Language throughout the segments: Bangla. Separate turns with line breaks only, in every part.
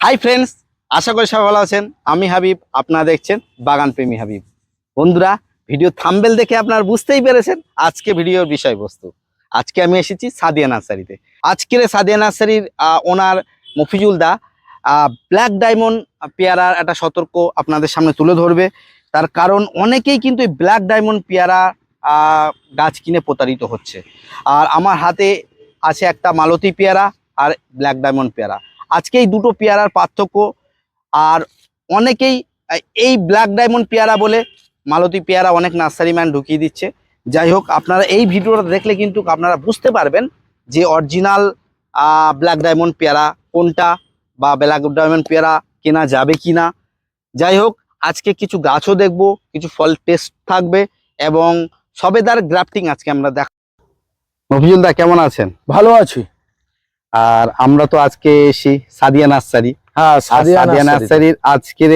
হাই ফ্রেন্ডস আশা করি সবাই ভালো আছেন। আমি হাবিব, আপনারা দেখছেন বাগান প্রেমী হাবিব। বন্ধুরা ভিডিও থাম্বেল দেখে আপনারা বুঝতেই পেরেছেন আজকে ভিডিওর বিষয়বস্তু। আজকে আমি এসেছি সাদিয়া নার্সারিতে। আজকের সাদিয়া নার্সারির ওনার মফিজুল দা ব্ল্যাক ডায়মন্ড পেয়ারার একটা সতর্ক আপনাদের সামনে তুলে ধরবে। তার কারণ অনেকেই কিন্তু এই ব্ল্যাক ডায়মন্ড পেয়ারা গাছ কিনে প্রতারিত হচ্ছে। আর আমার হাতে আছে একটা মালতী পেয়ারা আর ব্ল্যাক ডায়মন্ড পেয়ারা। আজকে এই দুটো পেয়ারার পার্থক্য। আর অনেকেই এই ব্ল্যাক ডায়মন্ড পেয়ারা বলে মালতী পেয়ারা অনেক নার্সারি ম্যান ঢুকিয়ে দিচ্ছে। যাই হোক, আপনারা এই ভিডিওটা দেখলে কিন্তু আপনারা বুঝতে পারবেন যে অরিজিনাল ব্ল্যাক ডায়মন্ড পেয়ারা কোনটা বা ব্ল্যাক ডায়মন্ড পেয়ারা কেনা যাবে কি না যাই হোক, আজকে কিছু গাছও দেখব, কিছু ফল টেস্ট থাকবে এবং সবেদার গ্রাফটিং আজকে আমরা দেখ মফিজুল দা, কেমন আছেন?
ভালো আছি।
আর আমরা তো আজকে এসি সাদিয়া নার্সারি।
হ্যাঁ সাদিয়া
নার্সারির আজকের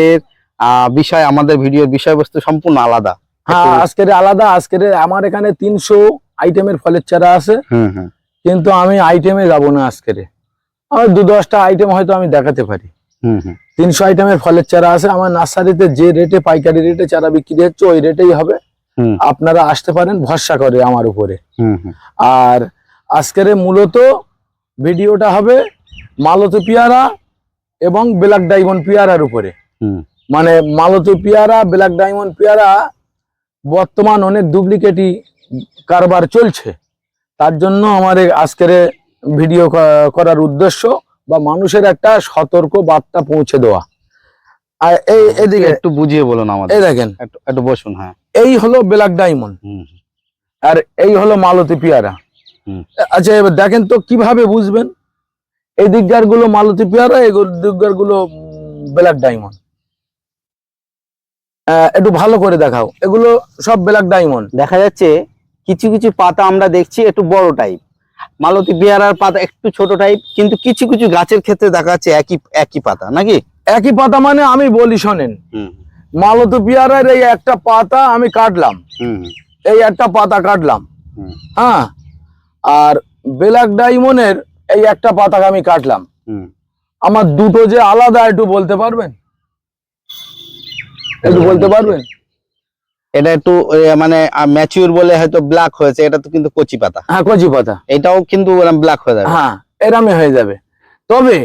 বিষয় আমাদের ভিডিওর বিষয়বস্তু সম্পূর্ণ আলাদা।
হ্যাঁ আজকের আলাদা। আজকের আমার এখানে তিনশো আইটেমের ফলের চারা আছে। কিন্তু আমি আইটেমে যাব না আজকের। আমার দু দশটা আইটেম হয়তো আমি দেখাতে পারি।
হুম হুম।
তিনশো আইটেমের ফলের চারা আছে। আমার নার্সারিতে যে রেটে পাইকারি রেটে চারা বিক্রি হচ্ছে ওই রেটেই হবে। আপনারা আসতে পারেন ভরসা করে আমার উপরে।
হুম হুম।
আর আজকের মূলত ভিডিওটা হবে মালতী পিয়ারা এবং ব্ল্যাক ডায়মন্ড পেয়ারার উপরে। মানে মালতী পিয়ারা ব্ল্যাক ডায়মন্ড পেয়ারা বর্তমান অনেক ডুপ্লিকেটই কারবার চলছে। তার জন্য আমার আজকের ভিডিও করার উদ্দেশ্য বা মানুষের একটা সতর্ক বার্তা পৌঁছে দেওয়া। আর এই এদিকে
একটু বুঝিয়ে বলুন আমাদের।
এই দেখেন।
একটু বসুন হ্যাঁ।
এই হলো ব্ল্যাক ডায়মন্ড। আর এই হলো মালতী পেয়ারা। আচ্ছা এবার দেখেন তো কীভাবে বুঝবেন? এই দিককারগুলো মালতী পেয়ারা এই দিককারগুলো ব্ল্যাক ডায়মন্ড। একটু ভালো করে দেখাও। এগুলো সব ব্ল্যাক ডায়মন্ড।
দেখা যাচ্ছে কিছু কিছু পাতা আমরা দেখছি একটু বড় টাইপ মালতী পেয়ারার পাতা একটু ছোট টাইপ কিন্তু কিছু কিছু গাছের ক্ষেত্রে দেখা যাচ্ছে একই একই পাতা নাকি?
একই পাতা মানে আমি বলি শোনেন।
হুম।
মালতী পেয়ারার এই একটা পাতা আমি কাটলাম।
হুম।
এই একটা পাতা কাটলাম। হ্যাঁ আর ব্ল্যাক ডায়মন্ডের এই একটা পাতা আমি কাটলাম।
হুম।
আমার দুটো যে আলাদা একটু বলতে পারবেন? একটু বলতে পারবেন?
এটা একটু মানে ম্যাচিউর বলে হয়তো ব্ল্যাক হয়েছে এটা তো কিন্তু কচি পাতা।
হ্যাঁ কচি পাতা।
এটাও কিন্তু ব্ল্যাক হয়ে যাবে।
হ্যাঁ এরামে হয়ে যাবে। তবে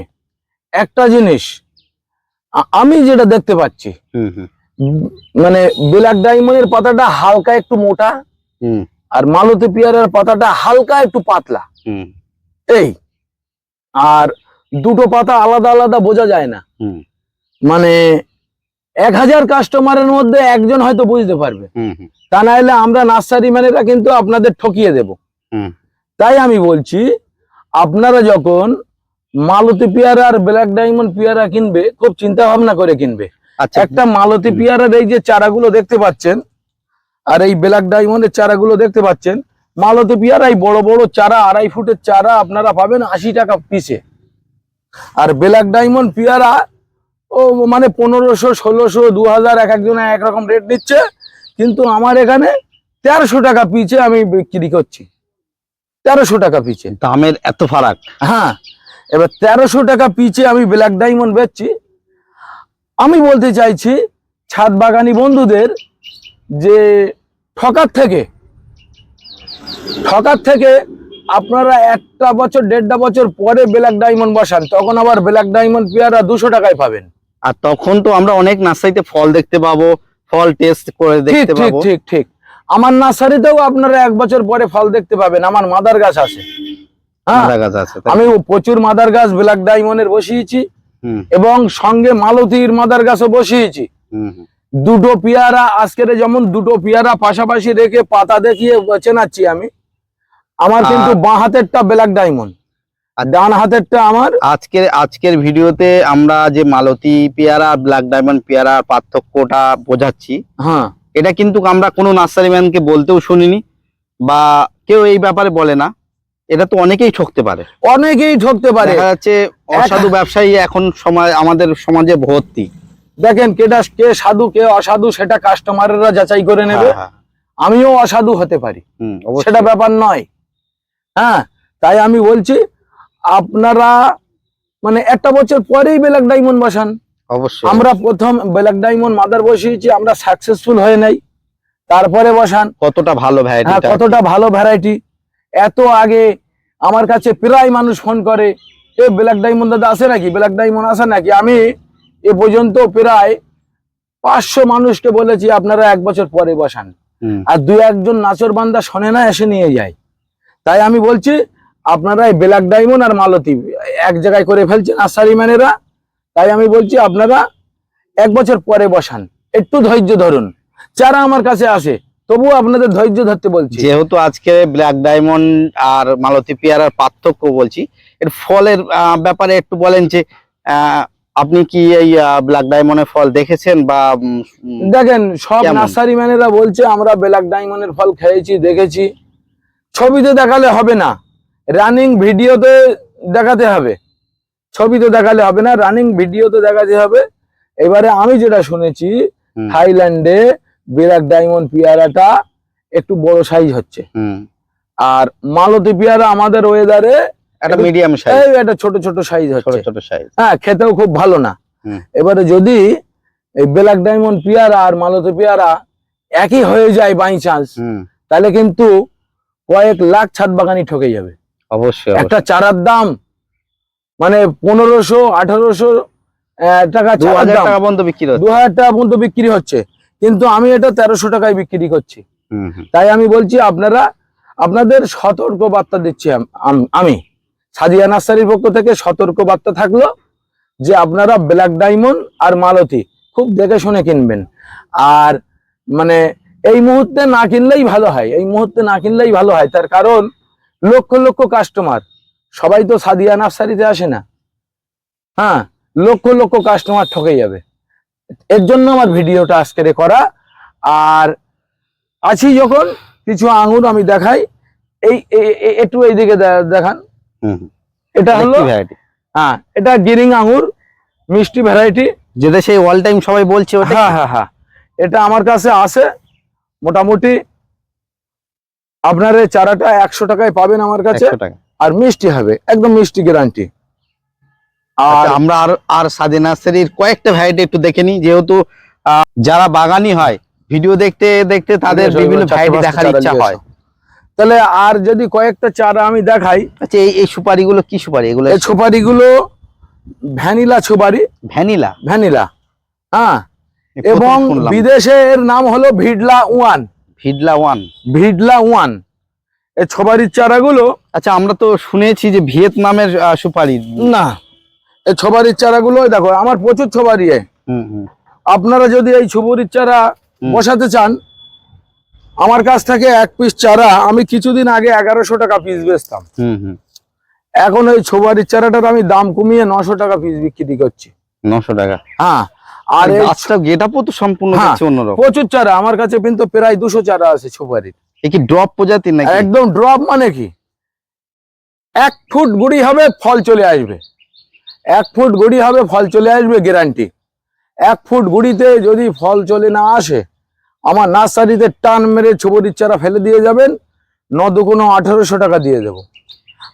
একটা জিনিস আমি যেটা দেখতে পাচ্ছি মানে ব্ল্যাক ডায়মন্ডের পাতাটা হালকা একটু মোটা
হুম।
আর মালতী পেয়ারার পাতাটা হালকা একটু পাতলা।
হুম।
এই আর দুটো পাতা আলাদা আলাদা বোঝা যায় না। মানে এক হাজার কাস্টমারের মধ্যে একজন হয়তো বুঝতে পারবে। তা না হলে আমরা নার্সারি ম্যানেরা কিন্তু আপনাদের ঠকিয়ে দেব। তাই আমি বলছি আপনারা যখন মালতী পেয়ারা আর ব্ল্যাক ডায়মন্ড পেয়ারা কিনবে খুব চিন্তা ভাবনা করে কিনবে।
আচ্ছা।
একটা মালতী। পেয়ারার এই যে চারাগুলো দেখতে পাচ্ছেন আর এই ব্ল্যাক ডায়মন্ডের চারাগুলো দেখতে পাচ্ছেন। মালতী পেয়ারা এই বড় বড় চারা আড়াই ফুটের চারা আপনারা পাবেন আশি টাকা পিসে আর ব্ল্যাক ডায়মন্ড পেয়ারা ও মানে পনেরোশো ষোলোশো দু হাজার এক একজনে একরকম রেট নিচ্ছে। কিন্তু আমার এখানে তেরোশো টাকা পিচে আমি বিক্রি করছি। তেরোশো টাকা পিচে
দামের এত ফারাক।
হ্যাঁ এবার তেরোশো টাকা পিচে আমি ব্ল্যাক ডায়মন্ড বেচছি। আমি বলতে চাইছি ছাদ বাগানি বন্ধুদের যে ঠকার থেকে ঠকার থেকে আপনারা একটা বছর দেড়টা বছর পরে ব্ল্যাক ডায়মন্ড বসান তখন আবার ব্ল্যাক ডায়মন্ড পেয়ারা দুশো টাকায় পাবেন।
আর তখন তো আমরা অনেক নার্সারিতে ফল দেখতে পাবো ফল টেস্ট করে দেখতে
ঠিক
পাবো।
ঠিক ঠিক। আমার নার্সারিতেও আপনারা এক বছর পরে ফল দেখতে পাবেন আমার মাদার গাছ আছে। হ্যাঁ? আমি প্রচুর মাদার গাছ ব্ল্যাক ডায়মন্ডের বসিয়েছি এবং সঙ্গে মালতীর মাদার গাছও বসিয়েছি। দুটো পেয়ারা আজকের যেমন দুটো পেয়ারা পাশাপাশি রেখে পাতা দেখিয়ে চেনাচ্ছি আমি। আমার কিন্তু বাঁ হাতেরটা ব্ল্যাক ডায়মন্ড আর ডান হাতেরটা আমার
আজকের আজকের ভিডিওতে আমরা যে মালতী পেয়ারা ব্ল্যাক ডায়মন্ড পেয়ারার পার্থক্যটা বোঝাচ্ছি।
হ্যাঁ।
এটা কিন্তু আমরা কোনো নার্সারি ম্যানকে বলতেও শুনিনি বা কেউ এই ব্যাপারে বলে না। এটা তো অনেকেই ঠকতে পারে।
অনেকেই ঠকতে পারে।
দেখা যাচ্ছে অসাধু ব্যবসায়ী এখন সমাজ আমাদের সমাজে ভর্তি।
দেখেন কেটা কে সাধু কে অসাধু সেটা কাস্টমারেরা যাচাই করে নেবে।
হ্যাঁ, হ্যাঁ,
আমিও অসাধু হতে পারি। সেটা ব্যাপার নয়। হ্যাঁ তাই আমি বলছি আপনারা মানে একটা বছর পরেই ব্ল্যাক ডায়মন্ড বসান।
অবশ্যই।
আমরা প্রথম ব্ল্যাক ডায়মন্ড মাদার বসিয়েছি আমরা সাকসেসফুল হয়ে নাই। তারপরে বসান।
কতটা ভালো
হ্যাঁ
ভ্যারাইটি
কতটা ভালো ভ্যারাইটি এত আগে আমার কাছে প্রায় মানুষ ফোন করে এ ব্ল্যাক ডায়মন্ড দাদা আসে নাকি? ব্ল্যাক ডায়মন্ড আসে নাকি? আমি এ পর্যন্ত প্রায় পাঁচশো মানুষকে বলেছি আপনারা এক বছর পরে বসান। আর দু একজন নাচর বান্দা শোনে না এসে নিয়ে যায়। তাই আমি বলছি আপনারা এই ব্ল্যাক ডায়মন্ড আর মালতি এক জায়গায় করে ফেলছেন আশারি ম্যানেরা তাই আমি বলছি আপনারা এক বছর পরে বসান। একটু ধৈর্য ধরুন। যারা আমার কাছে আসে তবুও আপনাদের ধৈর্য ধরতে বলছি।
যেহেতু আজকে ব্ল্যাক ডায়মন্ড আর মালতি পেয়ারার পার্থক্য বলছি এর ফলের ব্যাপারে একটু বলেন যে আহ, আপনি কি এই ব্ল্যাক ডায়মন্ডের ফল দেখেছেন বা
দেখেন সব নার্সারি ম্যানেরা বলছে আমরা ব্ল্যাক ডায়মন্ডের ফল খেয়েছি দেখেছি। ছবিতে দেখালে হবে না। রানিং ভিডিওতে দেখাতে হবে। ছবিতে দেখালে হবে না রানিং ভিডিওতে দেখাতে হবে। এবারে আমি যেটা শুনেছি থাইল্যান্ডে ব্ল্যাক ডায়মন্ড পেয়ারাটা একটু বড় সাইজ হচ্ছে। আর মালতী পেয়ারা আমাদের ওয়েদারে
একটা মিডিয়াম সাইজ
এই একটা ছোট ছোট সাইজ
ছোট
হচ্ছে।
ছোট সাইজ
হ্যাঁ খেতেও খুব ভালো না। এবারে যদি এই ব্ল্যাক ডায়মন্ড পেয়ারা আর মালতী পেয়ারা একই হয়ে যায় বাই চান্স তাহলে কিন্তু কয়েক লাখ ছাদ বাগানি ঠকে যাবে।
অবশ্যই
একটা চারার দাম মানে পনেরোশো আঠারোশো টাকা
দু
চারার
হাজার
দাম।
টাকা পর্যন্ত বিক্রি হচ্ছে।
দু হাজার টাকা পর্যন্ত বিক্রি হচ্ছে। কিন্তু আমি এটা তেরোশো টাকায় বিক্রি করছি। তাই আমি বলছি আপনারা আপনাদের সতর্ক বার্তা দিচ্ছি আমি। সাদিয়া নার্সারির পক্ষ থেকে সতর্ক বার্তা থাকল যে আপনারা ব্ল্যাক ডায়মন্ড আর মালতী খুব দেখে শুনে কিনবেন। আর মানে এই মুহূর্তে না কিনলেই ভালো হয়, এই মুহূর্তে না কিনলেই ভালো হয়। তার কারণ লক্ষ লক্ষ কাস্টমার সবাই তো সাদিয়া নার্সারিতে আসে না। হ্যাঁ লক্ষ লক্ষ কাস্টমার ঠকে যাবে। এর জন্য আমার ভিডিওটা আজকের করা। আর আছি যখন, কিছু আঙুর আমি দেখাই। এই একটু এইদিকে দেখান। এটা হলো হ্যাঁ এটা গিরিং আঙুর মিষ্টি ভ্যারাইটি
যেটা সেই অল টাইম সবাই বলছে ওটা
হ্যাঁ হ্যাঁ হ্যাঁ। এটা আমার কাছে আসে মোটামুটি আপনার এই চারাটা একশো টাকায় পাবেন আমার কাছে। আর মিষ্টি হবে একদম মিষ্টি গ্যারান্টি আর
আচ্ছা, আমরা আর আর সাদে নার্সারির কয়েকটা ভ্যারাইটি একটু দেখে নিই। যেহেতু যারা বাগানি হয় ভিডিও দেখতে দেখতে তাদের বিভিন্ন ভ্যারাইটি দেখার ইচ্ছা হয়।
তাহলে আর যদি কয়েকটা চারা আমি দেখাই
আচ্ছা এই এই সুপারিগুলো কি সুপারি? এগুলো
এই সুপারিগুলো ভ্যানিলা সুপারি।
ভ্যানিলা?
ভ্যানিলা হ্যাঁ। এবং বিদেশের নাম হলো ভিডলা ওয়ান।
ভিডলা ওয়ান।
ভিডলা ওয়ান। এই ছবারির চারাগুলো
আচ্ছা আমরা তো শুনেছি যে ভিয়েতনামের সুপারি।
না এই ছবারির চারাগুলো দেখো আমার প্রচুর ছবারি এ।
হুম, হুম,
আপনারা যদি এই ছবরির চারা বসাতে চান আমার কাছ থেকে এক পিস চারা আমি কিছুদিন আগে এগারোশো টাকা পিস বেচতাম।
হুম, হুম।
এখন ওই ছবারির চারাটার আমি দাম কমিয়ে নশো টাকা পিস বিক্রি করছি।
নশো টাকা।
হ্যাঁ আর
গাছটা গেটাপও তো সম্পূর্ণ
হ্যাঁ।
অন্যরকম।
প্রচুর চারা আমার কাছে কিন্তু প্রায় দুশো চারা আছে ছবারির
এ কি ড্রপ নাকি?
একদম ড্রপ মানে কি? এক ফুট গুড়ি হবে ফল চলে আসবে। এক ফুট গুড়ি হবে ফল চলে আসবে গ্যারান্টি এক ফুট গুড়িতে যদি ফল চলে না আসে আমার নার্সারিতে টান মেরে ছবরির চারা ফেলে দিয়ে যাবেন ন দুগুনো আঠারোশো টাকা দিয়ে দেবো।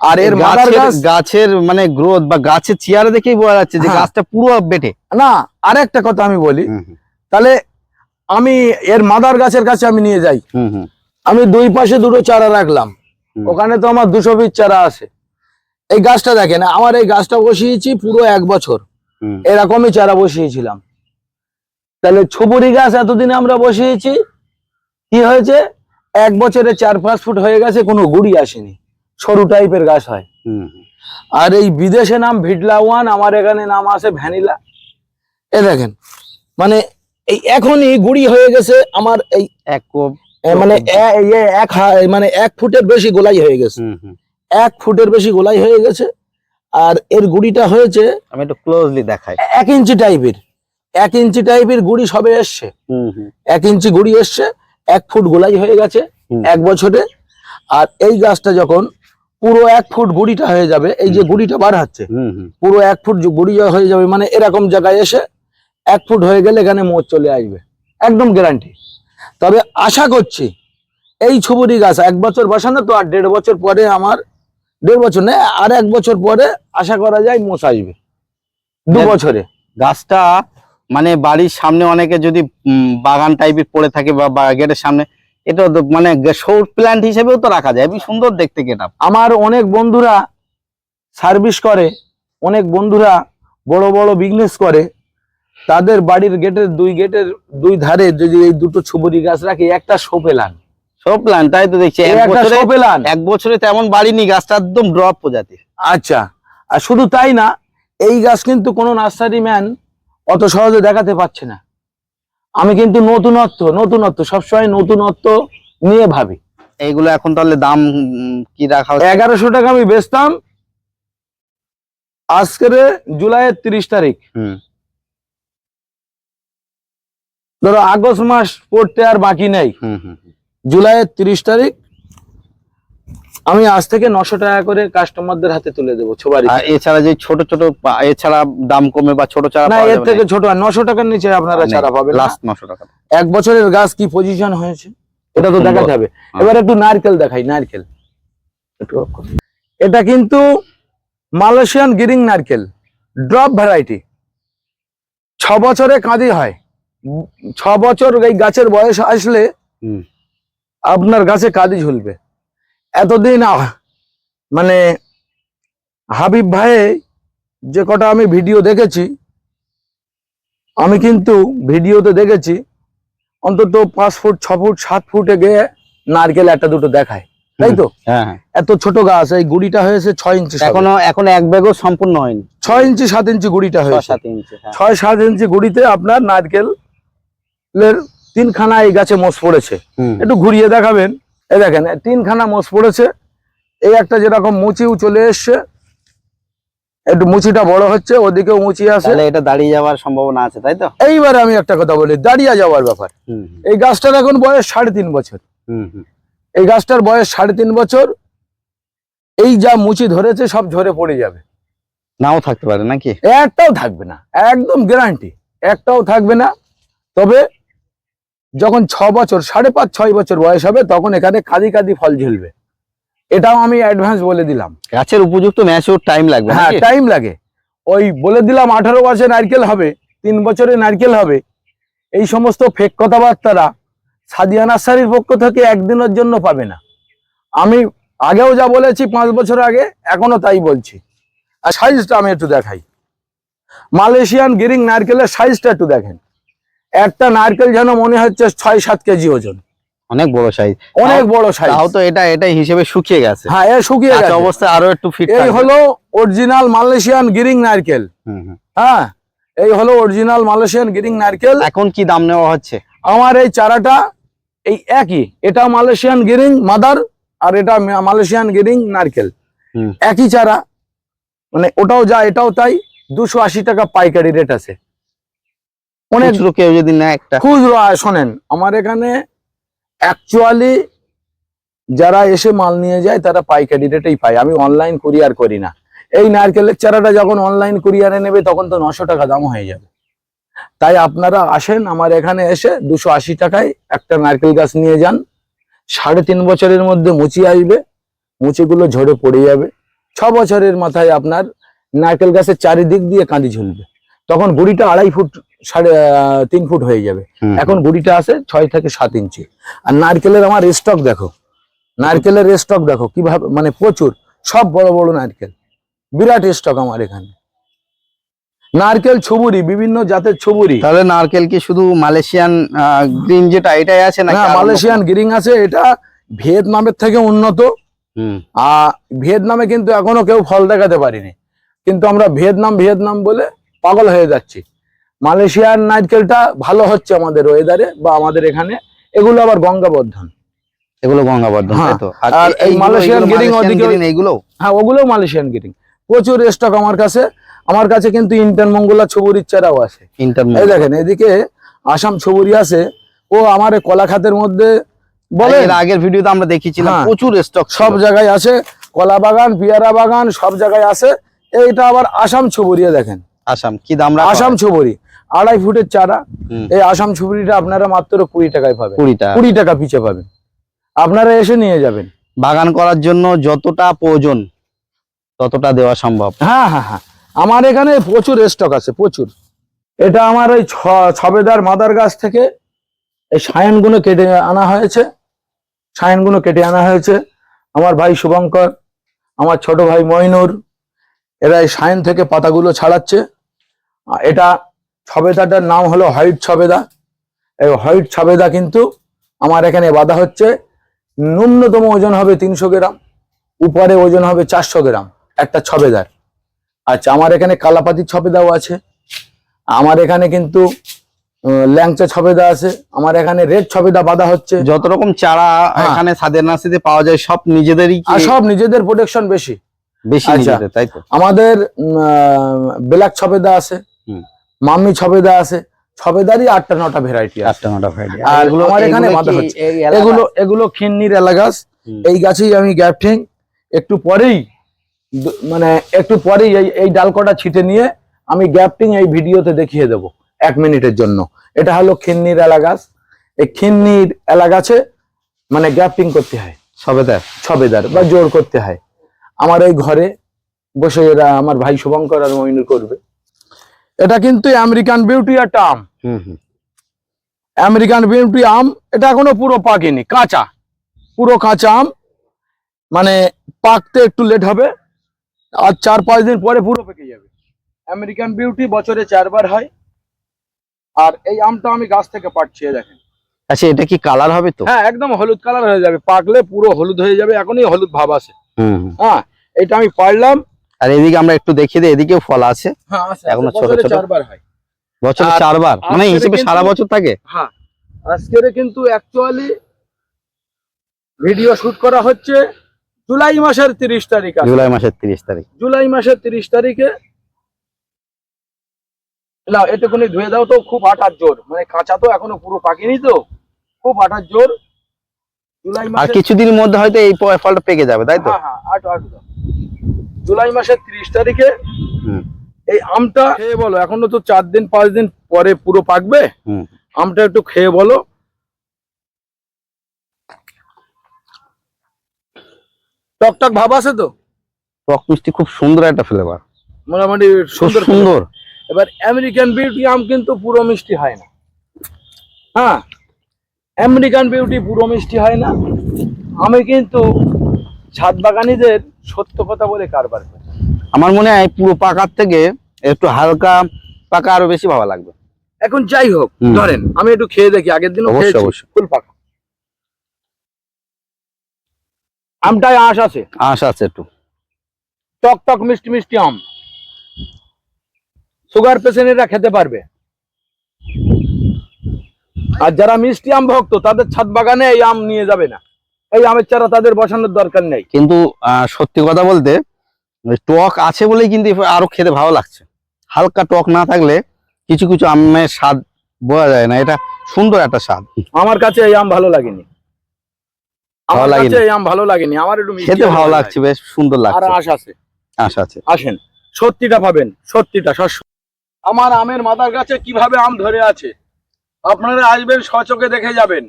আর এর মাদার
গাছের
গাছ
গাছের মানে গ্রোথ বা গাছের চেয়ারে দেখেই বোঝা যাচ্ছে যে
হ্যাঁ।
গাছটা পুরো বেটে
না আর একটা কথা আমি বলি। তাহলে আমি এর মাদার গাছের কাছে আমি নিয়ে যাই। আমি দুই পাশে দুটো চারা রাখলাম। ওখানে তো আমার দুশো পিস চারা আছে। এই গাছটা দেখেন আমার এই গাছটা বসিয়েছি পুরো এক বছর। এরকমই চারা বসিয়েছিলাম। তাহলে ছবুরি গাছ এতদিনে আমরা বসিয়েছি। কি হয়েছে? এক বছরে চার পাঁচ ফুট হয়ে গেছে কোনো গুড়ি আসেনি। সরু টাইপের গাছ হয়। আর এই বিদেশে নাম ভিডলা ওয়ান আমার এখানে নাম আছে ভ্যানিলা। এ দেখেন মানে এই এখনই গুড়ি হয়ে গেছে আমার এই
এক
মানে এক মানে এক ফুটের বেশি গোলাই হয়ে গেছে।
হুম হুম।
এক ফুটের বেশি গোলাই হয়ে গেছে আর এর গুড়িটা হয়েছে
আমি একটু ক্লোজলি দেখাই।
এক ইঞ্চি টাইপের এক ইঞ্চি টাইপের গুড়ি সবে এসছে।
হুম হুম।
এক ইঞ্চি গুড়ি এসছে এক ফুট গোলাই হয়ে গেছে এক বছরে। আর এই গাছটা যখন পুরো এক ফুট গুড়িটা হয়ে যাবে এই যে গুড়িটা বার হচ্ছে
হুম হুম।
পুরো এক ফুট গুড়ি হয়ে যাবে মানে এরকম জায়গায় এসে এক ফুট হয়ে গেলে এখানে মোচ চলে আসবে। একদম গ্যারান্টি তবে আশা করছি এই ছবুরি গাছ এক বছর বসানো তো আর দেড় বছর পরে আমার দেড় বছর না আর এক বছর পরে আশা করা যায় মোচ আসবে। দু বছরে।
গাছটা মানে বাড়ির সামনে অনেকে যদি বাগান টাইপের পড়ে থাকে বা গেটের সামনে এটা মানে শোর প্ল্যান্ট হিসেবেও তো রাখা যায়। খুবই সুন্দর দেখতে গেট
আমার অনেক বন্ধুরা সার্ভিস করে অনেক বন্ধুরা বড় বড় বিজনেস করে। তাদের বাড়ির গেটের দুই গেটের দুই ধারে যদি এই দুটো ছুবরি গাছ রাখে একটা সোপেলান
সব প্ল্যান্ট তাই তো দেখছি। এক বছরে
সোপেলান
এক বছরে তেমন বাড়িনি গাছটা একদম ড্রপ প্রজাতি
আচ্ছা আর শুধু তাই না এই গাছ কিন্তু কোনো নার্সারি ম্যান অত সহজে দেখাতে পারছে না। আমি কিন্তু নতুনত্ব নতুনত্ব সবসময় নতুনত্ব নিয়ে ভাবি।
এইগুলো এখন তাহলে দাম কি রাখা
এগারোশো টাকা আমি বেচতাম। আজকের জুলাইয়ের তিরিশ তারিখ।
হুম।
ধরো আগস্ট মাস পড়তে আর বাকি নেই।
হুম হুম হুম।
জুলাইয়ের তিরিশ তারিখ আমি আজ থেকে নশো টাকা করে কাস্টমারদের হাতে তুলে দেবো ছোবারি
এছাড়া যে ছোট ছোট এছাড়া দাম কমে বা ছোট চারা
না এর থেকে ছোট আর নশো টাকার নিচে আপনারা চারা পাবেন
লাস্ট নশো টাকা।
এক বছরের গাছ কি পজিশন হয়েছে? এটা তো
সুন্দর।
দেখাতে হবে এবার একটু নারকেল দেখাই নারকেল। এটা কিন্তু মালয়েশিয়ান গিরিং নারকেল ড্রপ ভ্যারাইটি ছ বছরে কাঁদি হয়। ছ বছর এই গাছের বয়স আসলে আপনার গাছে কাঁদি ঝুলবে। এতদিন মানে হাবিব ভাই যে কটা আমি ভিডিও দেখেছি আমি কিন্তু ভিডিওতে দেখেছি অন্তত পাঁচ ফুট ছ ফুট সাত ফুটে গিয়ে নারকেল একটা দুটো দেখায়। তাই তো?
হ্যাঁ হ্যাঁ।
এত ছোট গাছ এই গুড়িটা হয়েছে ছয় ইঞ্চি।
এখনও এখনও এক ব্যাগও সম্পূর্ণ হয়নি।
ছয় ইঞ্চি সাত ইঞ্চি গুড়িটা হয়েছে।
সাত ইঞ্চি হ্যাঁ।
ছয় সাত ইঞ্চি গুড়িতে আপনার নারকেল তিনখানা এই গাছে মোষ পড়েছে। একটু ঘুরিয়ে দেখাবেন। এই দেখেন তিনখানা মোষ পড়েছে। এই একটা যেরকম মুচিও চলে এসছে একটু মুচিটা বড় হচ্ছে ওদিকেও মুচি আছে।
এটা দাঁড়িয়ে যাওয়ার সম্ভাবনা আছে তাই তো?
এইবারে আমি একটা কথা বলি দাঁড়িয়ে যাওয়ার ব্যাপার। এই গাছটার এখন বয়স সাড়ে তিন বছর। এই গাছটার বয়স সাড়ে তিন বছর এই যা মুচি ধরেছে সব ঝরে পড়ে যাবে।
নাও থাকতে পারে নাকি?
একটাও থাকবে না একদম গ্যারান্টি একটাও থাকবে না। তবে যখন ছ বছর সাড়ে পাঁচ ছয় বছর বয়স হবে তখন এখানে কাদি কাদি ফল ঝুলবে। এটাও আমি অ্যাডভান্স বলে দিলাম।
গাছের উপযুক্ত ম্যাচিওর টাইম লাগবে
হ্যাঁ টাইম লাগে। ওই বলে দিলাম আঠারো বছরে নারকেল হবে তিন বছরে নারকেল হবে। এই সমস্ত ফেক কথাবার্তারা সাদিয়া নার্সারির পক্ষ থেকে একদিনের জন্য পাবে না। আমি আগেও যা বলেছি পাঁচ বছর আগে এখনও তাই বলছি। আর সাইজটা আমি একটু দেখাই। মালয়েশিয়ান গিরিং নারকেলের সাইজটা একটু দেখেন। একটা নারকেল যেন মনে হচ্ছে ছয় সাত কেজি ওজন।
অনেক বড় সাইজ
অনেক বড় সাইজ
তাও তো এটা এটা হিসেবে শুকিয়ে গেছে।
হ্যাঁ এ শুকিয়ে গেছে।
অবস্থা আরও একটু ফিট
এই হলো অরিজিনাল মালয়েশিয়ান গিরিং নারকেল। হ্যাঁ এই হলো অরিজিনাল মালয়েশিয়ান গিরিং নারকেল।
এখন কি দাম নেওয়া হচ্ছে?
আমার এই চারাটা এই একই। এটা মালয়েশিয়ান গিরিং মাদার আর এটা মালয়েশিয়ান গিরিং নারকেল।
হুম।
একই চারা। মানে ওটাও যা এটাও তাই। দুশো আশি টাকা পাইকারি রেট আছে। অনেক
কেউ যদি নেয় একটা।
খুচরো শোনেন আমার এখানে অ্যাকচুয়ালি যারা এসে মাল নিয়ে যায় তারা পাইকারি রেটেই পায়। আমি অনলাইন কুরিয়ার করি না। এই নারকেলের চারাটা যখন অনলাইন কুরিয়ারে নেবে তখন তো নশো টাকা দাম হয়ে যাবে। তাই আপনারা আসেন আমার এখানে এসে দুশো আশি টাকায় একটা নারকেল গাছ নিয়ে যান। সাড়ে তিন বছরের মধ্যে মুচি আসবে মুচিগুলো ঝরে পড়ে যাবে। ছ বছরের মাথায় আপনার নারকেল গাছের চারিদিক দিয়ে কাঁদি ঝুলবে। তখন গুড়িটা আড়াই ফুট সাড়ে তিন ফুট হয়ে যাবে। এখন গুড়িটা আছে ছয় থেকে সাত ইঞ্চি। আর নারকেলের আমার স্টক দেখো। নারকেলের স্টক দেখো কীভাবে মানে প্রচুর। সব বড় বড় নারকেল। বিরাট স্টক আমার এখানে। নারকেল ছবুরি বিভিন্ন জাতের ছবুরি।
তাহলে নারকেল কি শুধু মালয়েশিয়ান গ্রিন যেটা এটাই আছে অন্য
মালয়েশিয়ান গিরিং আছে এটা ভিয়েতনামের থেকে উন্নত।
হুম।
আর ভিয়েতনামে কিন্তু এখনও কেউ ফল দেখাতে পারিনি। কিন্তু আমরা ভিয়েতনাম ভিয়েতনাম বলে পাগল হয়ে যাচ্ছি। মালয়েশিয়ার নারকেলটা ভালো হচ্ছে আমাদের ওয়েদারে বা আমাদের এখানে। এগুলো আবার গঙ্গাবর্ধন।
এগুলো গঙ্গাবর্ধন
হ্যাঁ,
তাই তো? আর
আর
এই-
এই মালয়েশিয়ান
এইগুলো
গিরিং ওদিকে-
এইগুলো?
হ্যাঁ ওগুলোও মালয়েশিয়ান গিরিং প্রচুর স্টক আমার কাছে। আমার কাছে কিন্তু ইন্টার মঙ্গলা ছবুরির চারাও আছে।
ইন্টার
এই দেখেন এদিকে আসাম ছবুরি আছে। ও আমার কলা খাতের মধ্যে বলে
এর আগের ভিডিওতে আমরা দেখিয়েছিলাম
হ্যাঁ।
প্রচুর স্টক
সব জায়গায় আছে। কলা বাগান পিয়ারা বাগান সব জায়গায় আছে। এইটা আবার আসাম ছবুরিয়া দেখেন।
আসাম কি দাম
আসাম ছবুরি। আড়াই ফুটের চারা এই আসাম ছবুরিটা আপনারা মাত্র কুড়ি টাকায় পাবেন।
কুড়িটা
কুড়ি টাকা পিছে পাবেন। আপনারা এসে নিয়ে যাবেন।
বাগান করার জন্য যতটা প্রয়োজন ততটা দেওয়া সম্ভব।
হ্যাঁ হ্যাঁ হ্যাঁ। আমার এখানে প্রচুর স্টক আছে প্রচুর। এটা আমার ওই ছবেদার মাদার গাছ থেকে এই সায়নগুলো কেটে আনা হয়েছে। সায়নগুলো কেটে আনা হয়েছে। আমার ভাই শুভঙ্কর আমার ছোট ভাই মইনুর এরা এই সায়ন থেকে পাতাগুলো ছাড়াচ্ছে। এটা ছবেদাটার নাম হলো হোয়াইট ছবেদা। এই হোয়াইট ছবেদা কিন্তু আমার এখানে বাঁধা হচ্ছে। ন্যূনতম ওজন হবে তিনশো গ্রাম উপরে ওজন হবে চারশো গ্রাম একটা ছবেদার। আচ্ছা আমার এখানে কালাপাতি ছবেদাও আছে। আমার এখানে কিন্তু ল্যাংচা ছবেদা আছে। আমার এখানে রেড ছবেদা বাঁধা হচ্ছে।
যত রকম চারা
হ্যাঁ।
এখানে সাদের নার্সারিতে পাওয়া যায় সব নিজেদেরই
সব নিজেদের প্রোটেকশন বেশি।
বেশি
আচ্ছা।
তাই তো?
আমাদের ব্ল্যাক ছবেদা আছে।
হুম।
মাম্মি ছবেদা আছে। ছবেদারই আটটা নটা ভ্যারাইটি
আটটা নটা ভ্যারাইটি
আর আমার এখানে বাঁধা হচ্ছে। এগুলো এগুলো খিন্নির এলাগাছ
হুম।
এই গাছেই আমি গ্যাপঠিং একটু পরেই মানে একটু পরেই এই এই ডাল কটা ছিটে নিয়ে আমি গ্যাপটিং এই ভিডিওতে দেখিয়ে দেব এক মিনিটের জন্য। এটা হলো খিন্নির এলাগাছ এই খিন্নির এলাগাছে মানে গ্যাপটিং করতে হয়।
তাই
ছবেদার বা জোর করতে হয়। আমার এই ঘরে বসে এরা আমার ভাই শুভঙ্কর আর মইনুর করবে। এটা কিন্তু আমেরিকান বিউটি একটা আম।
হুম হুম।
আমেরিকান বিউটি আম এটা এখনও পুরো পাকেনি কাঁচা। পুরো কাঁচা আম। মানে পাকতে একটু লেট হবে আর চার পাঁচ দিন পরে পুরো পেকে যাবে। আমেরিকান বিউটি বছরে চারবার হয়। আর এই আমটা আমি গাছ থেকে পাচ্ছি দেখেন।
আচ্ছা এটা কি কালার হবে তো?
হ্যাঁ একদম হলুদ কালার হয়ে যাবে। পাকলে পুরো হলুদ হয়ে যাবে এখনই হলুদ ভাব আছে। হ্যাঁ এটা আমি পারলাম।
আর এদিকে আমরা একটু দেখিয়ে দিই এদিকেও ফল আছে।
হ্যাঁ এখনও
ছোট ছোট?
চারবার হয়।
বছরে চারবার? মানে হিসেবে সারা বছর থাকে?
হ্যাঁ। আজকের কিন্তু অ্যাকচুয়ালি ভিডিও শুট করা হচ্ছে জুলাই মাসের তিরিশ তারিখ।
জুলাই মাসের তিরিশ তারিখ।
জুলাই মাসের তিরিশ তারিখে না এটুকুনি ধুয়ে দাও তো খুব আটার জোর। মানে কাঁচা তো এখনও পুরো পাকেনি তো। খুব আটার জোর। জুলাই
আর কিছুদিনের মধ্যে হয়তো এই ফলটা পেকে যাবে তাই তো?
হ্যাঁ হ্যাঁ আটো আটো। জুলাই মাসের তিরিশ তারিখে
হুম।
এই আমটা খেয়ে বলো এখনও তো চার দিন পাঁচ দিন পরে পুরো পাকবে? আমটা একটু খেয়ে বলো। টকটক ভাব আছে তো?
টক মিষ্টি খুব সুন্দর একটা ফ্লেভার
মোটামুটি সুন্দর
সুন্দর।
এবার আমেরিকান বিউটি আম কিন্তু পুরো মিষ্টি হয় না। হ্যাঁ আমেরিকান বিউটি পুরো মিষ্টি হয় না। আমি কিন্তু ছাদ বাগানিদের সত্য কথা বলে কারবার করি
আমার মনে হয় পুরো পাকার থেকে একটু হালকা পাকা আরও বেশি ভালো লাগবে।
এখন যাই হোক ধরেন আমি একটু খেয়ে দেখি আগের
অবশ্যই।
ফুল পাকা। আমটায় আঁশ আছে?
আঁশ আছে একটু।
টক টক মিষ্টি মিষ্টি আম। সুগার পেশেন্টরা খেতে পারবে। আর যারা মিষ্টি আম ভক্ত তাদের ছাদ বাগানে এই আম নিয়ে যাবে না। এই আমের চারা তাদের বসানোর দরকার নেই।
কিন্তু সত্যি কথা বলতে টক আছে বলেই কিন্তু আরও খেতে ভালো লাগছে। হালকা টক না থাকলে কিছু কিছু আমের স্বাদ বোঝা যায় না। এটা সুন্দর একটা স্বাদ।
আমার কাছে এই আম ভালো লাগেনি।
ভালো লাগেনি?
এই আম ভালো লাগেনি। আমার একটু
খেতে ভালো লাগছে বেশ সুন্দর
আর
লাগছে।
আশ আছে।
আশা আছে।
আসেন সত্যিটা পাবেন সত্যিটা শস্য আমার আমের মাথার কাছে কীভাবে আম ধরে আছে? আপনারা আসবেন সচকে দেখে যাবেন।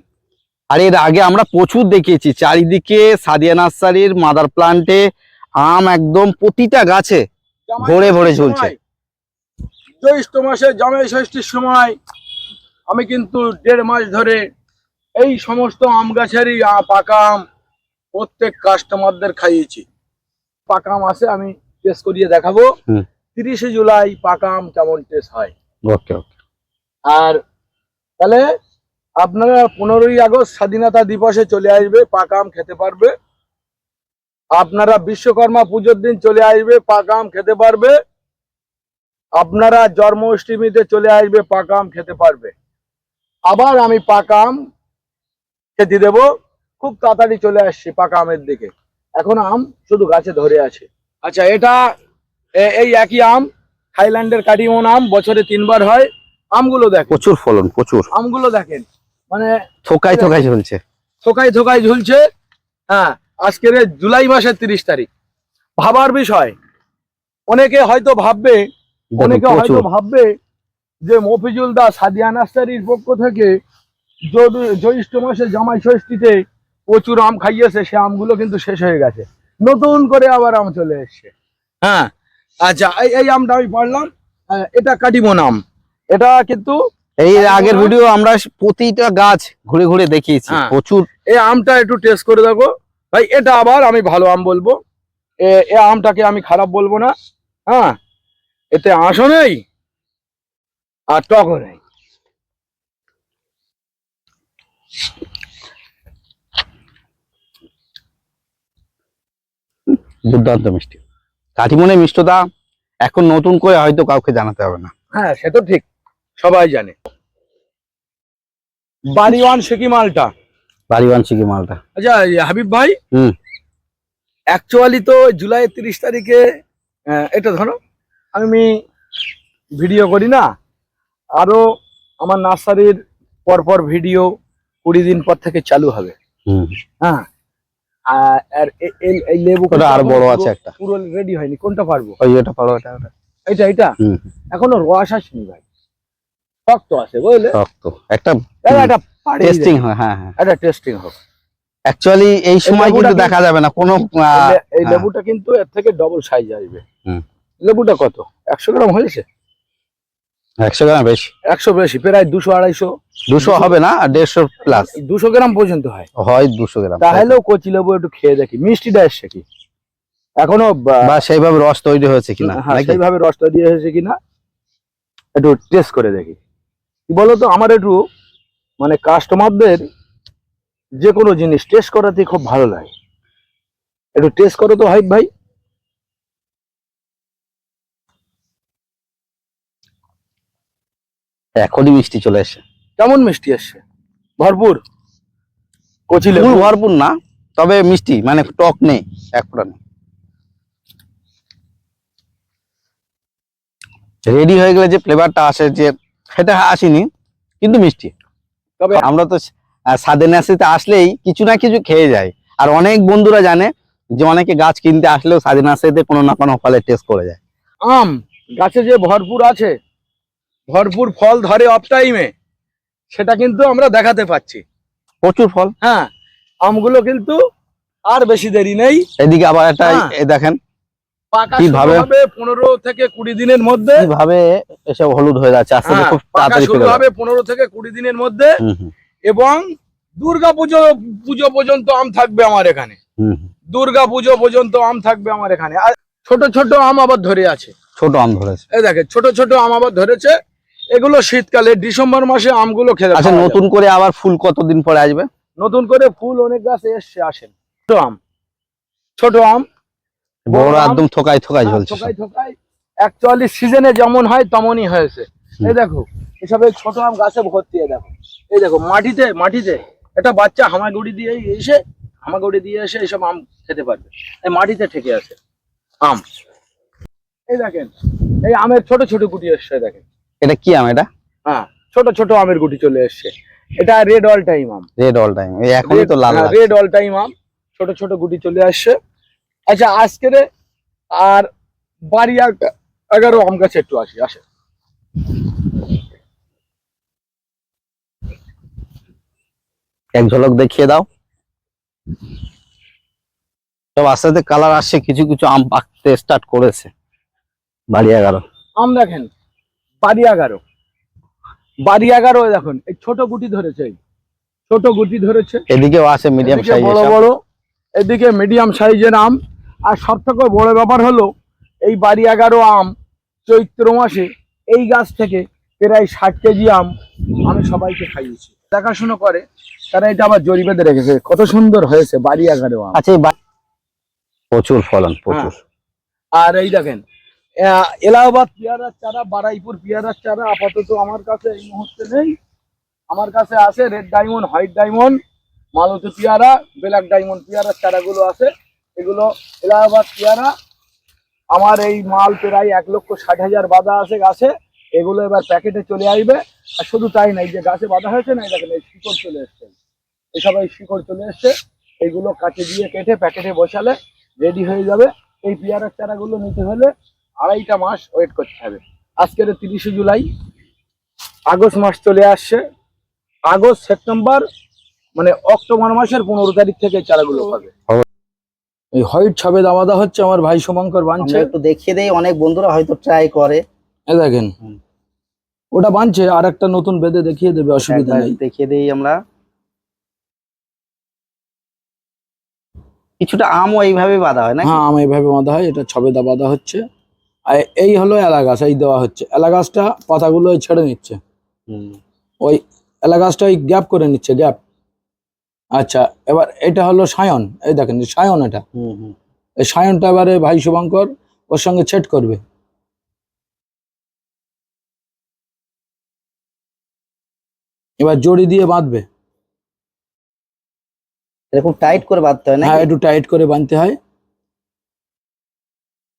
আর এর আগে আমরা প্রচুর দেখিয়েছি। চারিদিকে সাদিয়া নার্সারির মাদার প্লান্টে আম একদম প্রতিটা গাছে ভরে ভরে ঝুলছে।
জ্যৈষ্ঠ মাসে জামাই ষষ্ঠীর সময় আমি কিন্তু দেড় মাস ধরে এই সমস্ত আম গাছেরই পাকা আম প্রত্যেক কাস্টমারদের খাইয়েছি। পাকা আম আছে আমি টেস্ট করিয়ে দেখাবো। তিরিশে জুলাই পাকা আম কেমন টেস্ট হয়।
ওকে ওকে।
আর তাহলে আপনারা পনেরোই আগস্ট স্বাধীনতা দিবসে চলে আসবে পাকা আম খেতে পারবে। আপনারা বিশ্বকর্মা পুজোর দিন চলে আসবে পাকা আম খেতে পারবে। আপনারা জন্মাষ্টমীতে চলে আসবে পাকা আম খেতে পারবে। আবার আমি পাকা আম খেতে দেব খুব তাড়াতাড়ি চলে আসছি পাকা আমের দিকে। এখন আম শুধু গাছে ধরে আছে। আচ্ছা এটা এই একই আম থাইল্যান্ডের কাটিমন আম বছরে তিনবার হয়। আমগুলো দেখেন।
প্রচুর ফলন প্রচুর।
আমগুলো দেখেন। মানে
থোকাই থোকাই ঝুলছে।
থোকাই থোকাই ঝুলছে হ্যাঁ আজকের জুলাই মাসের তিরিশ তারিখ। ভাবার বিষয়। অনেকে হয়তো ভাববে অনেকে হয়তো ভাববে যে মফিজুল দাস সাদিয়া নাস্তারির পক্ষ থেকে জ্যৈষ্ঠ মাসে জামাই ষষ্ঠীতে প্রচুর আম খাইয়েছে সে আমগুলো কিন্তু শেষ হয়ে গেছে। নতুন করে আবার আম চলে এসছে। হ্যাঁ আচ্ছা এই এই আমটা আমি পারলাম এটা কাটিমন আম। এটা কিন্তু
এই আগের ভিডিও আমরা প্রতিটা গাছ ঘুরে ঘুরে দেখিয়েছি
হ্যাঁ।
প্রচুর।
এই আমটা একটু টেস্ট করে দেখো। ভাই এটা আবার আমি ভালো আম বলব। এ এ আমটাকে আমি খারাপ বলব না। হ্যাঁ এতে আঁশও নেই আর টকও নেই।
দুর্দান্ত মিষ্টি। কাঠিমনে মিষ্টতা এখন নতুন করে হয়তো কাউকে জানাতে হবে না।
হ্যাঁ সে তো ঠিক। সবাই জানে। বাড়িওয়ান সেকি মালটা।
বাড়িওয়ান সিকি মালটা।
আচ্ছা হাবিব ভাই
হুম।
অ্যাকচুয়ালি তো জুলাই তিরিশ তারিখে এটা ধরো আমি ভিডিও করি না আরও আমার নার্সারির পরপর ভিডিও কুড়ি দিন পর থেকে চালু হবে।
হুম।
হ্যাঁ আর এই- লেবু
আর বড় আছে একটা।
পুরো রেডি হয়নি কোনটা পারব?
এটা পারো এটা
এটা। এটা এখনও রস আসেনি ভাই। শক্ত আছে বুঝলে?
শক্ত। একটা
একটা
টেস্টিং হয় হ্যাঁ হ্যাঁ।
একটা টেস্টিং হোক
অ্যাকচুয়ালি এই সময় কিন্তু দেখা যাবে না কোনো
এই
হ্যাঁ।
লেবুটা কিন্তু এর থেকে ডবল সাইজ আসবে।
হুম।
লেবুটা কত? একশো গ্রাম হয়েছে?
একশো গ্রাম বেশি।
একশো বেশি প্রায় দুশো আড়াইশো।
দুশো হবে না দেড়শো প্লাস
দুশো গ্রাম পর্যন্ত হয়।
হয় দুশো গ্রাম।
তাহলেও কচি লেবু একটু খেয়ে দেখি। মিষ্টিটা এসছে কি? এখনও বা-
সেইভাবে রস তৈরি হয়েছে কিনা
হ্যাঁ, সেইভাবে রসটা দিয়ে এসেছে কিনা? একটু টেস্ট করে দেখি। কি বলতো আমার একটু মানে কাস্টমারদের যে কোনো জিনিস টেস্ট করাতে খুব ভালো লাগে। একটু টেস্ট করো তো হাইব ভাই।
এখনই মিষ্টি চলে এসে
কেমন মিষ্টি আসছে? ভরপুর? কচি লেবু?
ভরপুর না তবে মিষ্টি মানে টক নেই এক ফোঁটা নেই। রেডি হয়ে গেলে যে ফ্লেভারটা আসে যে সেটা আসেনি কিন্তু মিষ্টি।
তবে
আমরা তো সাদে নার্সারিতে আসলেই কিছু না কিছু খেয়ে যায় আর অনেক বন্ধুরা জানে যে অনেকে গাছ কিনতে আসলেও সাদে নার্সারিতে কোনো না কোনো ফলের টেস্ট করে যায়।
আম গাছে যে ভরপুর আছে ভরপুর ফল ধরে অফ টাইমে সেটা কিন্তু আমরা দেখাতে পাচ্ছি।
প্রচুর ফল।
হ্যাঁ আমগুলো কিন্তু আর বেশি দেরি নেই।
এদিকে আবার একটা
হ্যাঁ।
দেখেন কীভাবে?
পনেরো থেকে কুড়ি দিনের মধ্যে।
কীভাবে এসব হলুদ হয়ে যাচ্ছে? আস্তে
হ্যাঁ,
খুব তাড়াতাড়ি
শুরু হবে পনেরো থেকে কুড়ি দিনের মধ্যে।
হুম,
এবং দুর্গা পুজো পুজো পর্যন্ত আম থাকবে আমার এখানে। দুর্গা পুজো পর্যন্ত আম থাকবে আমার এখানে। আর ছোট ছোট আম আবার ধরে আছে।
ছোট আম ধরেছে।
এই দেখে ছোট ছোট আম আবার ধরেছে। এগুলো শীতকালে ডিসেম্বর মাসে আমগুলো খেতে
আচ্ছা
পাওয়া যাবে।
নতুন করে আবার ফুল কতদিন পরে আসবে?
নতুন করে ফুল অনেক গাছে এসছে আসেন। ছোট আম। ছোট আম
বড় একদম ঝলছে
অ্যাকচুয়ালি সিজনে যেমন হয় তেমনই হয়েছে। এই দেখো এসব ছোট আম গাছে ভর্তি দেখো। এই দেখো মাটিতে মাটিতে একটা বাচ্চা হামাগুড়ি দিয়ে এসে হামাগুড়ি দিয়ে এসে এইসব আম খেতে পারবে। এই মাটিতে ঠেকে আছে আম। এই দেখেন এই আমের ছোট ছোট গুটি এসছে দেখেন।
এটা কি আম এটা?
হ্যাঁ ছোট ছোট আমের গুটি চলে এসছে। এটা রেড অল টাইম আম।
রেড অল টাইম এই এখনই তো লাল
রেড অল টাইম আম ছোট ছোট গুটি চলে আসছে। আচ্ছা আজকের আর বাড়ি এগারো আম গাছে একটু আসি আসে।
এক ঝলক দেখিয়ে দাও। সব আস্তে আস্তে কালার আসছে কিছু কিছু আম পাকতে স্টার্ট করেছে। বাড়ি এগারো।
আম দেখেন বাড়ি এগারো। বাড়ি এগারো দেখুন এই ছোট গুটি ধরেছে ছোট গুটি ধরেছে।
এদিকেও আছে মিডিয়াম সাইজ
বড় বড় এদিকে মিডিয়াম সাইজের আম। আর সব থেকে বড় ব্যাপার হলো এই বাড়ি এগারো আম চৈত্র মাসে এই গাছ থেকে প্রায় ষাট কেজি আম আমি সবাইকে খাইয়েছি। দেখাশুনো করে তারা এটা আবার জরি বেঁধে রেখেছে। কত সুন্দর হয়েছে বাড়ি এগারো আম।
আচ্ছা এই প্রচুর ফলন প্রচুর।
আর এই দেখেন এলাহাবাদ পেয়ারার চারা বারাইপুর পেয়ারার চারা আপাতত আমার কাছে এই মুহূর্তে নেই। আমার কাছে আছে red diamond white diamond Malati পেয়ারা ব্ল্যাক ডায়মন্ড পেয়ারার চারাগুলো আছে। এগুলো এলাহাবাদ পেয়ারা। আমার এই মাল প্রায় এক লক্ষ ষাট হাজার বাঁধা আছে গাছে। এগুলো এবার প্যাকেটে চলে আসবে। আর শুধু তাই নাই যে গাছে বাঁধা হয়েছে না দেখেন, এই শিকড় চলে এসছে। এসব এই শিকড় চলে এসছে। এইগুলো কাটে দিয়ে কেটে প্যাকেটে বসালে রেডি হয়ে যাবে। এই পেয়ারার চারাগুলো নিতে হলে আড়াইটা মাস ওয়েট করতে হবে। আজকের তিরিশে জুলাই, আগস্ট মাস চলে আসছে। আগস্ট, সেপ্টেম্বর মানে অক্টোবর মাসের পনেরো তারিখ থেকে চারাগুলো পাবে এই হোয়াইট ছবে দাবাদা হচ্ছে আমার ভাই শুভঙ্কর বানছে
একটু দেখিয়ে দেই অনেক বন্ধুরা হয়তো ট্রাই করে।
এ দেখেন ওটা বানছে আর একটা নতুন বেদে দেখিয়ে দেবে অসুবিধা নেই।
দেখিয়ে দেই আমরা। কিছুটা আমও এইভাবে বাঁধা হয় না
হ্যাঁ আম এইভাবে বাঁধা হয় এটা ছবে দাবাদা হচ্ছে। আর এই হলো এলাগাছ এই দেওয়া হচ্ছে। এলাগাছটা পাতাগুলো ছেড়ে নিচ্ছে। ওই এলাগাছটা ওই গ্যাপ করে নিচ্ছে গ্যাপ। আচ্ছা এবার এটা হলো সায়ন। এই দেখেন সায়ন এটা।
হুম হুম।
এই সায়নটা এবারে ভাই শুভঙ্কর ওর সঙ্গে ছেট করবে। এবার জড়ি দিয়ে বাঁধবে।
এরকম টাইট করে বাঁধতে হয় না
হ্যাঁ একটু টাইট করে বাঁধতে হয়।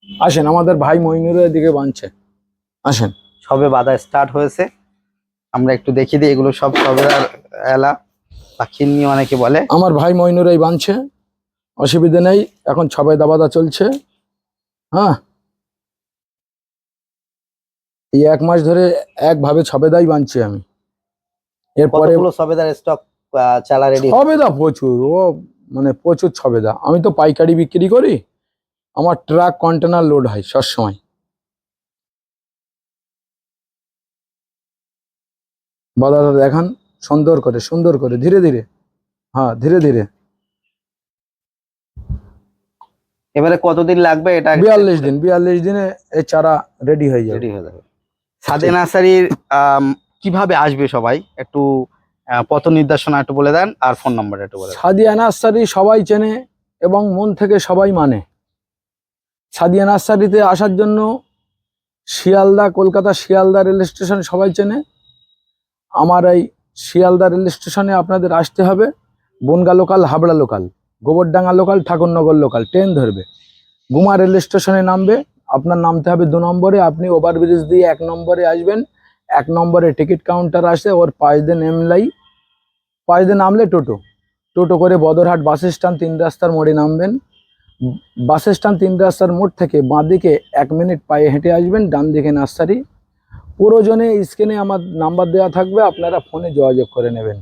আসেন আমাদের ভাই মইনুরের দিকে বাঁধছে। আসেন।
সবে বাঁধা স্টার্ট হয়েছে। আমরা একটু দেখিয়ে দিই এগুলো সব সবে এলা। বা অনেকে বলে।
আমার ভাই মইনুর এই বাঁধছে অসুবিধে নেই এখন ছবাই দাবাদা চলছে। হ্যাঁ। এই এক মাস ধরে একভাবে ছবেদাই বাঁধছি আমি। এরপরে
সবেদার স্টক চালা রেডি
ছবেদা প্রচুর ও মানে প্রচুর ছবেদা। আমি তো পাইকারি বিক্রি করি আমার ট্রাক কন্টেনার লোড হয় সবসময়। বাদাটা দেখান। সুন্দর করে সুন্দর করে ধীরে ধীরে। হ্যাঁ ধীরে ধীরে।
এবারে কতদিন লাগবে এটা
বিয়াল্লিশ দিন বিয়াল্লিশ দিনে এই চারা রেডি হয়ে যাবে।
রেডি হয়ে যাবে। সাদে নার্সারির কীভাবে আসবে সবাই? একটু পথ নির্দেশনা একটু বলে দেন আর ফোন নাম্বার একটু বলে দেন।
সাদিয়া নার্সারি সবাই চেনে এবং মন থেকে সবাই মানে। সাদিয়া নার্সারিতে আসার জন্য শিয়ালদা কলকাতা শিয়ালদা রেল স্টেশন সবাই চেনে। আমার এই শিয়ালদা রেল স্টেশনে আপনাদের আসতে হবে। Bongaon local, Habra local, Gobardanga local, Thakurnagar local. Train ধরবে। গুমা রেল স্টেশনে নামবে। আপনার নামতে হবে দু নম্বরে। আপনি ওভারব্রিজ দিয়ে এক নম্বরে আসবেন। এক নম্বরে টিকিট কাউন্টার আসে। ওর পাঁচ দিন এমলাই পাঁচ দিন নামলে টোটো। টোটো করে বদরহাট বাস স্ট্যান্ড তিন রাস্তার মোড়ে নামবেন। বাস স্ট্যান্ড তিন রাস্তার মোড় থেকে বাঁদিকে এক মিনিট পায়ে হেঁটে আসবেন। ডান দিকে নার্সারি। প্রয়োজনে স্ক্রিনে আমার নাম্বার দেওয়া থাকবে আপনারা ফোনে যোগাযোগ করে নেবেন।